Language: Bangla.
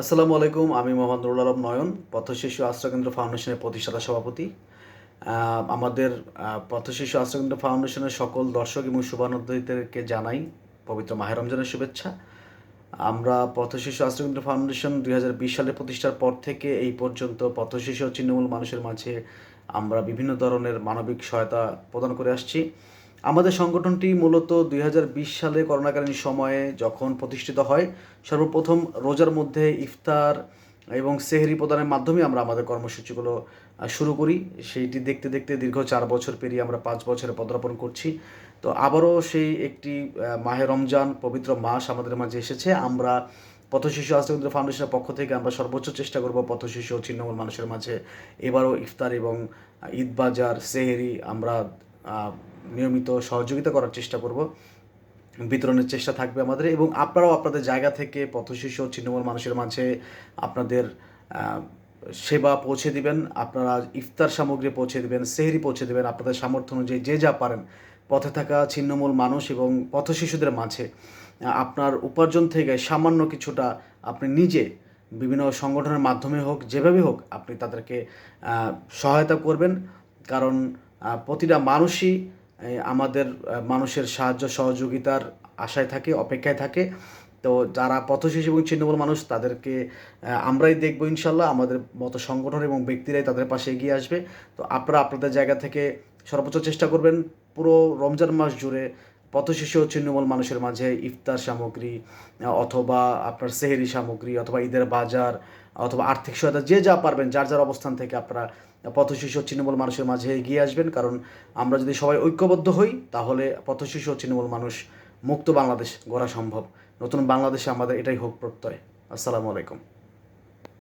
আসসালামু আলাইকুম, আমি মোহাম্মদ নুরুল আলম নয়ন, পথশিশু আশ্রয়কেন্দ্র ফাউন্ডেশনের প্রতিষ্ঠাতা সভাপতি। আমাদের পথশিশু আশ্রয়কেন্দ্র ফাউন্ডেশনের সকল দর্শক এবং শুভানুদ্দীদেরকে জানাই পবিত্র মাহের রমজানের শুভেচ্ছা। আমরা পথশিশু আশ্রয়কেন্দ্র ফাউন্ডেশন দুই হাজার বিশ সালে প্রতিষ্ঠার পর থেকে এই পর্যন্ত পথশিশু ছিন্নমূল মানুষের মাঝে আমরা বিভিন্ন ধরনের মানবিক সহায়তা প্রদান করে আসছি। আমাদের সংগঠনটি মূলত দুই হাজার বিশ সালে করোনাকালীন সময়ে যখন প্রতিষ্ঠিত হয়, সর্বপ্রথম রোজার মধ্যে ইফতার এবং সেহরি প্রদানের মাধ্যমে আমরা আমাদের কর্মসূচিগুলো শুরু করি। সেইটি দেখতে দেখতে দীর্ঘ চার বছর পেরিয়ে আমরা পাঁচ বছরে পদার্পণ করছি। তো আবারও সেই একটি মাহে রমজান পবিত্র মাস আমাদের মাঝে এসেছে। আমরা পথশিশু আশ্রয়কেন্দ্র ফাউন্ডেশনের পক্ষ থেকে আমরা সর্বোচ্চ চেষ্টা করব পথশিশু ও ছিন্নমূল মানুষের মাঝে এবারও ইফতার এবং ঈদ বাজার, সেহেরি আমরা নিয়মিত সহযোগিতা করার চেষ্টা করব। বিতরণের চেষ্টা থাকবে আমাদের এবং আপনারাও আপনাদের জায়গা থেকে পথশিশু ছিন্নমূল মানুষের মাঝে আপনাদের সেবা পৌঁছে দিবেন। আপনারা ইফতার সামগ্রী পৌঁছে দিবেন, সেহরি পৌঁছে দিবেন আপনাদের সামর্থ্য অনুযায়ী যে যা পারেন। পথে থাকা ছিন্নমূল মানুষ এবং পথশিশুদের মাঝে আপনার উপার্জন থেকে সামান্য কিছুটা আপনি নিজে বিভিন্ন সংগঠনের মাধ্যমে হোক, যেভাবে হোক আপনি তাদেরকে সহায়তা করবেন। কারণ প্রতিটা মানুষই আমাদের মানুষের সাহায্য, সহযোগিতার আশায় থাকে, অপেক্ষায় থাকে। তো যারা পথশিশু এবং ছিন্নমূল মানুষ, তাদেরকে আমরাই দেখব ইনশাল্লাহ। আমাদের মতো সংগঠন এবং ব্যক্তিরাই তাদের পাশে এগিয়ে আসবে। তো আপনারা আপনাদের জায়গা থেকে সর্বোচ্চ চেষ্টা করবেন। পুরো রমজান মাস জুড়ে পথশিশু ও ছিন্নমূল মানুষের মাঝে ইফতার সামগ্রী, অথবা আপনার সেহেরি সামগ্রী, অথবা ঈদের বাজার, অথবা আর্থিক সহায়তা, যে যা পারবেন, যার যার অবস্থান থেকে আপনারা পথশিশু ছিন্নমূল মানুষের মাঝে এগিয়ে আসবেন। কারণ আমরা যদি সবাই ঐক্যবদ্ধ হই, তাহলে পথশিশু ছিন্নমূল মানুষ মুক্ত বাংলাদেশ গড়া সম্ভব। নতুন বাংলাদেশে আমাদের এটাই হোক প্রত্যয়। আসসালামু আলাইকুম।